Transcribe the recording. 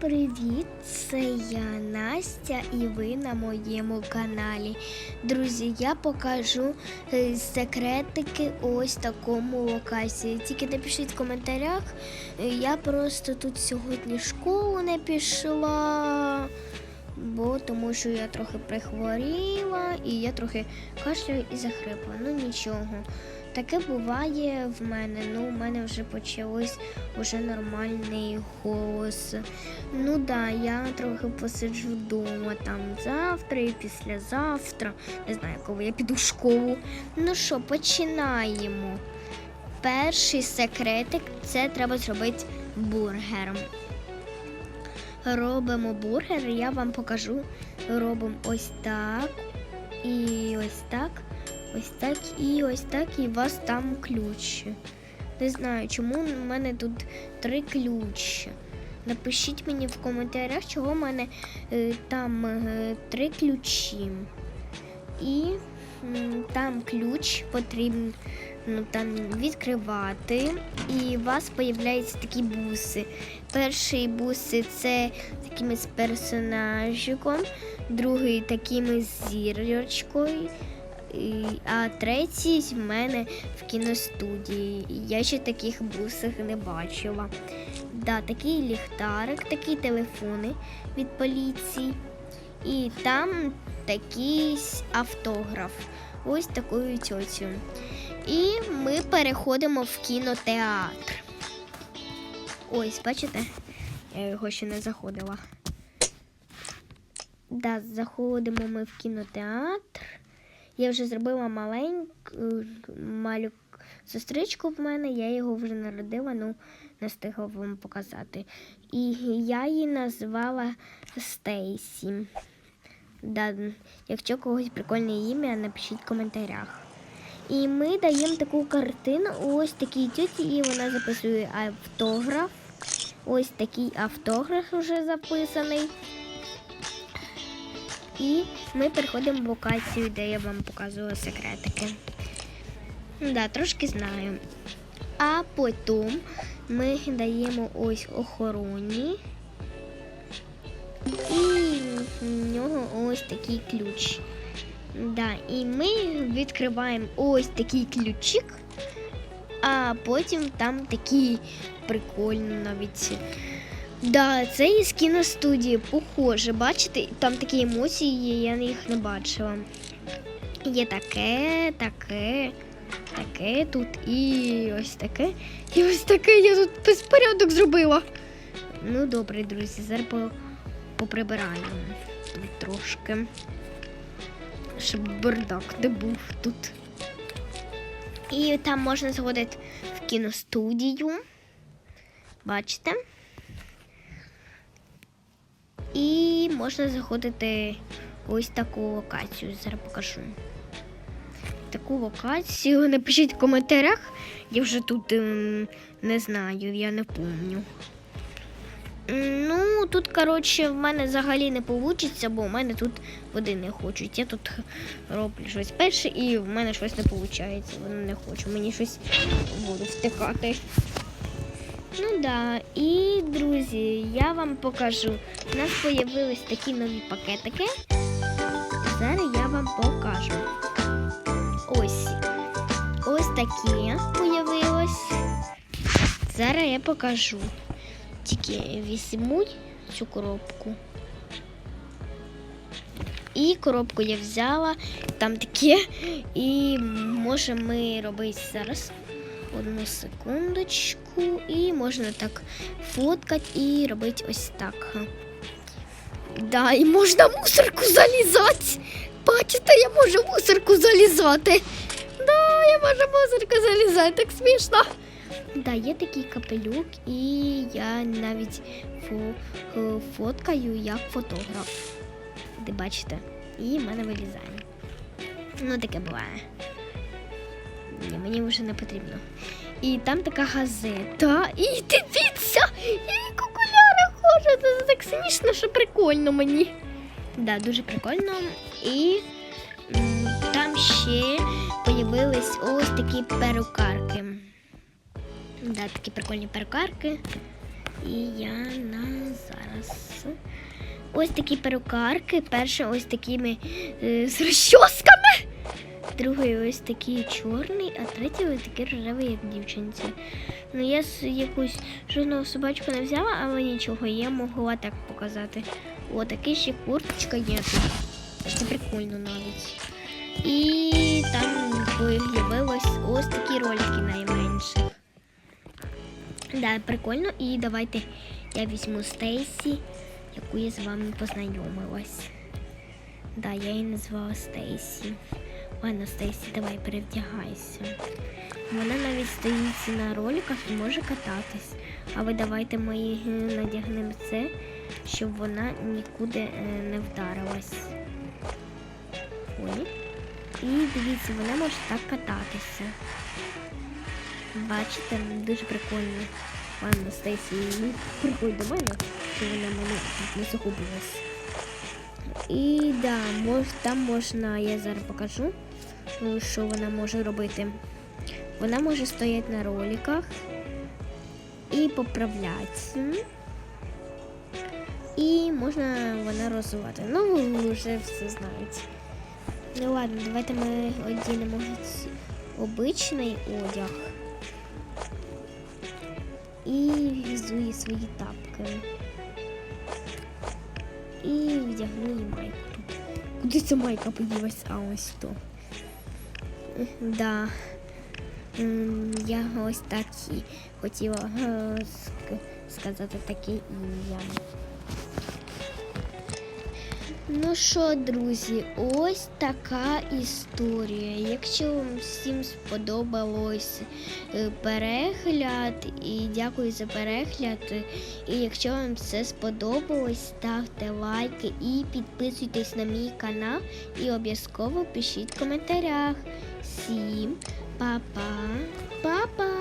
привіт! Це я Настя і ви на моєму каналі. Друзі, я покажу е, секретики ось такому локації. Тільки напишіть в коментарях. Е, Я просто тут сьогодні школу не пішла, бо тому що я трохи прихворіла і я трохи кашляю і захрипла. Ну нічого. Таке буває в мене. Ну, у мене вже почалось уже нормальний голос. Ну да, я трохи посиджу вдома там завтра і післязавтра. Не знаю, коли я піду в школу. Ну що, починаємо. Перший секретик це треба зробити бургером. Робимо бургер, я вам покажу. Робимо ось так. І ось так. Ось так і ось так, і у вас там ключ. Не знаю, чому в мене тут три ключі. Напишіть мені в коментарях, чого в мене е, там е, три ключі. І м, там ключ потрібно ну, там, відкривати, і у вас з'являються такі буси. Перший буси це такими з персонажиком, другий такими з зірочкою. А третій в мене в кіностудії. Я ще таких бусах не бачила. Да, такий ліхтарик, такі телефони від поліції. І там такий автограф. Ось такою тьоцю. І ми переходимо в кінотеатр. Ось, бачите? Я його ще не заходила. Да, заходимо ми в кінотеатр. Я вже зробила маленьку малю сестричку в мене, я його вже народила, ну не встигла вам показати. І я її назвала Стейсі. Да, якщо когось прикольне ім'я, напишіть в коментарях. І ми даємо таку картину ось такій тіті, і вона записує автограф. Ось такий автограф вже записаний. І ми переходимо в локацію, де я вам показувала секретики. Да, трошки знаю. А потім ми даємо ось охороні. І в нього ось такий ключ. Да, і ми відкриваємо ось такий ключик, а потім там такий прикольний навіть. Да, це із кіностудії, похоже. Бачите, там такі емоції є, я їх не бачила. Є таке, таке, таке тут і ось таке. І ось таке я тут безпорядок зробила. Ну, добре, друзі, зараз по- поприбираю тут трошки. Щоб бардак не був тут. І там можна заходити в кіностудію. Бачите? І можна заходити ось таку локацію. Зараз покажу. Таку локацію напишіть в коментарях. Я вже тут ем, не знаю, я не пам'ятаю. Ну, тут, коротше, в мене взагалі не вийде, бо в мене тут води не хочуть. Я тут роблю щось перше і в мене щось не виходить. Воно не хочу. Мені щось в воду втикати. Ну да, і друзі, я вам покажу. У нас з'явились такі нові пакетики. Зараз я вам покажу. Ось. Ось такі появилось. Зараз я покажу. Тільки візьму цю коробку. І коробку я взяла, там таке, і можемо ми робити зараз одну секундочку. І можна так фоткати і робити ось так. Да, і можна мусорку залізати. Бачите, я можу мусорку залізати. Да, я можу мусорку залізати, так смішно. Да, є такий капелюк, і я навіть фо, е, фоткаю як фотограф. Де бачите? І в мене вилізає. Ну, таке буває. Ні, мені вже не потрібно. І там така газета. І дивіться! Я як окуляри ходжу. Це так смішно, що прикольно мені. Да, дуже прикольно. І там ще появились ось такі перукарки. Да, такі прикольні перукарки. І я на зараз. Ось такі перукарки. Перша ось такими е, з розчосками. Другий ось такий чорний, а третій ось такий рожевий, як дівчинці. Ну, я якусь жодного собачку не взяла, але нічого, я могла так показати. О, такий ще курточка є. Це прикольно навіть. І там появилось ось такі ролики найменших. Да, прикольно. І давайте я візьму Стейсі, яку я з вами познайомилась. Да, я її назвала Стейсі. Ладно, Стейсі, давай перевдягайся. Вона навіть стоїть на роликах і може кататись. Але давайте ми е, надягнемо це, щоб вона нікуди е, не вдарилась. Ой. І дивіться, вона може так кататися. Бачите, дуже прикольно. Ладно, Стейсі, ну, приходь до мене, щоб вона мене не загубилась. І да, мож, там можна, я зараз покажу, ну, що вона може робити. Вона може стояти на роликах і поправлятися. І можна вона розвивати. Ну, ви вже все знаєте. Ну ладно, давайте ми одінемо обичний одяг. І візую свої тапки. І вдягну їй майку. Куди ця майка поділась? А ось то. Да. Я ось так і хотіла е, сказати таке ім'я. Ну що, друзі, ось така історія. Якщо вам всім сподобалось е, перегляд, і дякую за перегляд. І якщо вам все сподобалось, ставте лайки і підписуйтесь на мій канал. І обов'язково пишіть в коментарях. Всім па-па!